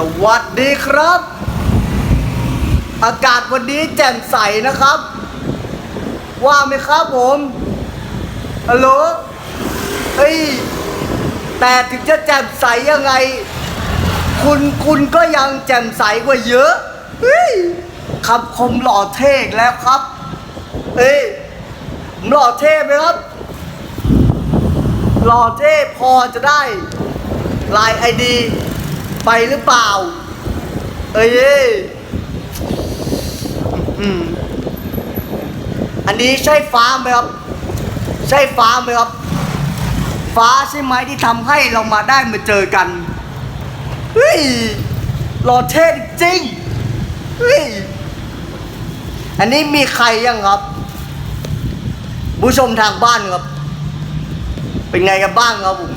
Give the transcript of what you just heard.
สวัสดีครับ อากาศวันนี้แจ่มใสนะครับ ว่าไหมครับผมฮัลโหลเฮ้ยแต่ถึงจะแจ่มใสยังไง คุณคุณก็ยังแจ่มใสกว่าเยอะเฮ้ยคำคมหล่อเท่อีกแล้วครับเฮ้ยหล่อเท่ไหมครับ หล่อเท่พอจะได้ไลน์ไอดี ไปหรือเปล่า เอ้ยอืมอันนี้ใช่ฟ้าไหมครับ ใช่ฟ้าไหมครับ ฟ้าใช่ไหมที่ทำให้เรามาได้มาเจอกันเฮ้ยหล่อเท่จริงเฮ้ยอันนี้มีใครยังครับ ผู้ชมทางบ้านครับ เป็นไงกันบ้างครับผม